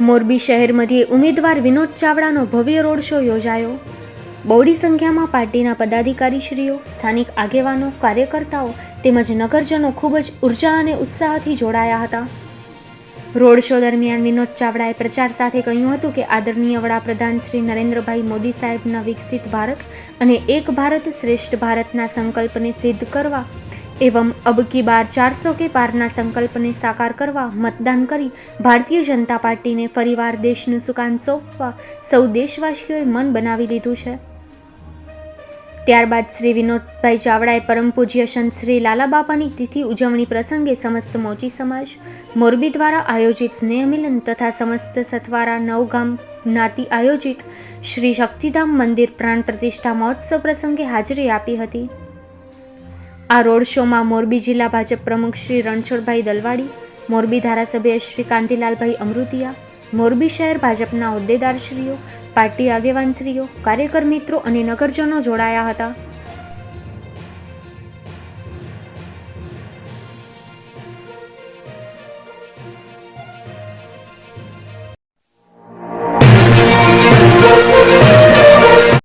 મોરબી શહેરમાંથી ઉમેદવાર વિનોદ ચાવડાનો ભવ્ય રોડ શો યોજાયો. બહોળી સંખ્યામાં પાર્ટીના પદાધિકારીશ્રીઓ, સ્થાનિક આગેવાનો, કાર્યકર્તાઓ તેમજ નગરજનો ખૂબ જ ઊર્જા અને ઉત્સાહથી જોડાયા હતા. રોડ શો દરમિયાન વિનોદ ચાવડાએ પ્રચાર સાથે કહ્યું હતું કે આદરણીય વડાપ્રધાન શ્રી નરેન્દ્રભાઈ મોદી સાહેબના વિકસિત ભારત અને એક ભારત શ્રેષ્ઠ ભારતના સંકલ્પને સિદ્ધ કરવા એવં અબકી બાર ચારસો કે પારના સંકલ્પને સાકાર કરવા મતદાન કરી ભારતીય જનતા પાર્ટીને ફરીવાર દેશનું સુકાન સોંપવા સૌ દેશવાસીઓએ મન બનાવી લીધું છે। ત્યારબાદ શ્રી વિનોદભાઈ ચાવડાએ પરમ પૂજ્ય સંત શ્રી લાલાબાપાની તિથિ ઉજવણી પ્રસંગે સમસ્ત મોચી સમાજ, મોરબી દ્વારા આયોજિત સ્નેહ મિલન તથા સમસ્ત સથવારા નવગામ જ્ઞાતિ આયોજિત શ્રી શક્તિધામ મંદિર પ્રાણ પ્રતિષ્ઠા મહોત્સવ પ્રસંગે હાજરી આપી હતી। આ રોડ શોમાં મોરબી જિલ્લા ભાજપ પ્રમુખ શ્રી રણછોડભાઈ દલવાડી, મોરબી ધારાસભ્ય શ્રી કાંતિલાલભાઈ અમૃતિયા, મોરબી શહેર ભાજપના હોદ્દેદારશ્રીઓ, પાર્ટી આગેવાનશ્રીઓ, કાર્યકર મિત્રો અને નગરજનો જોડાયા હતા.